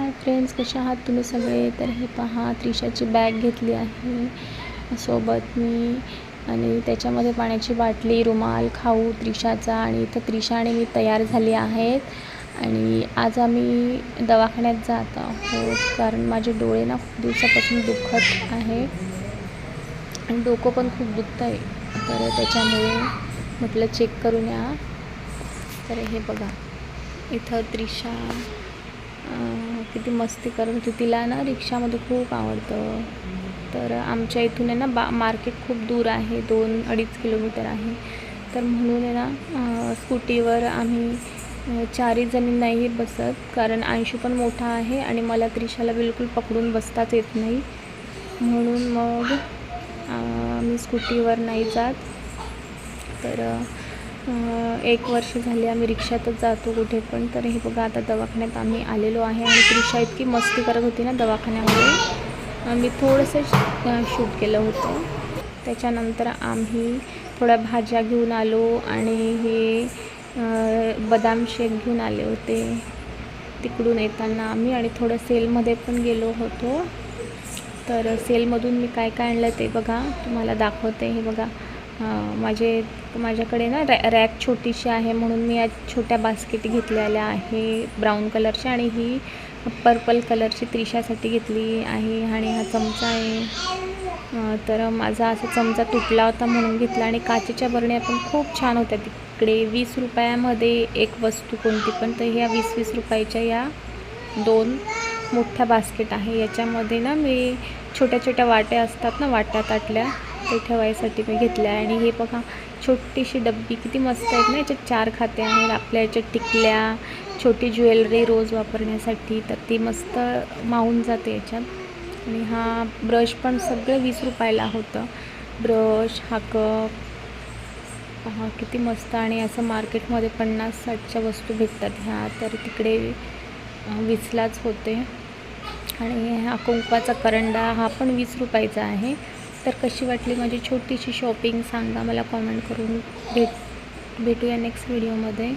Hi friends कसे आहात तुम्ही सगळे? तर हे पहा त्रिशाची बॅग घेतली आहे. सोबत मी आणि त्याच्यामध्ये पाण्याची बाटली रुमाल खाऊ त्रिशाचा आणि इथं त्रिशा आणि मी तयार झाली आहेत. आणि आज आम्ही दवाखान्यात जात आहोत कारण माझे डोळे ना खूप दिवसापासून दुखत आहे. आणि डोकं पण खूप दुखतं आहे तर त्याच्यामुळे म्हटलं चेक करून या. तर हे बघा इथं त्रिशा. किती मस्ती करत होती तिला ना रिक्षामध्ये खूप आवडतं. तर आमच्या इथून आहे ना बा मार्केट खूप दूर आहे दोन अडीच किलोमीटर आहे. तर म्हणून आहे ना स्कूटीवर आम्ही चारही जणी नाही बसत कारण अंशू पण मोठा आहे आणि मला त्रिशाला बिलकुल पकडून बसताच येत नाही. म्हणून मग आम्ही मी स्कूटीवर नाही जात. तर एक वर्ष झाली आम्ही रिक्षातच जातो कुठे पण तर हे बघा आता दवाखान्यात आम्ही आलेलो आहे आणि रिक्षा इतकी मस्ती करत होती ना दवाखान्यामध्ये. आम्ही मी थोडंसं शूट केलं होतं. त्याच्यानंतर आम्ही थोड्या भाज्या घेऊन आलो आणि हे बदाम शेक घेऊन आले होते. तिकडून येताना आम्ही आणि थोडं सेलमध्ये पण गेलो होतो. तर सेलमधून मी काय काय आणलं ते बघा तुम्हाला दाखवते. हे बघा माझे माझ्याकडे ना रॅ रॅक छोटीशी आहे म्हणून मी आज छोट्या बास्केट घेतलेल्या आहे. ब्राऊन कलरची आणि ही पर्पल कलरची त्रिशासाठी घेतली आहे आणि हा चमचा आहे. तर माझा असा चमचा तुटला होता म्हणून घेतला आणि काचेच्या बरण्या पण खूप छान होत्या. तिकडे वीस रुपयामध्ये एक वस्तू कोणती पण तर ह्या वीस वीस रुपयाच्या या दोन मोठ्या बास्केट आहे. याच्यामध्ये ना मी छोट्या छोट्या वाट्या असतात ना वाट्या ताटल्या ते ठेवायसाठी मी घेतल्या. आणि हे बघा छोटीशी डब्बी किती मस्त आहेत ना याच्यात चार खाते आहेत. आपल्या याच्यात टिकल्या छोटी ज्वेलरी रोज वापरण्यासाठी तर ती मस्त मावून जाते याच्यात. आणि हा ब्रश पण सगळं वीस रुपयाला होतं. ब्रश हा कप पहा किती मस्त. आणि असं मार्केटमध्ये पन्नास साठच्या वस्तू भेटतात ह्या तर तिकडे विसलाच वीसलाच होते. आणि हा कुंकवाचा करंडा हा पण वीस रुपयाचा आहे. तर कशी वाटली माझी छोटीशी शॉपिंग सांगा मला कॉमेंट करून भेट भेटूया नेक्स्ट व्हिडिओमध्ये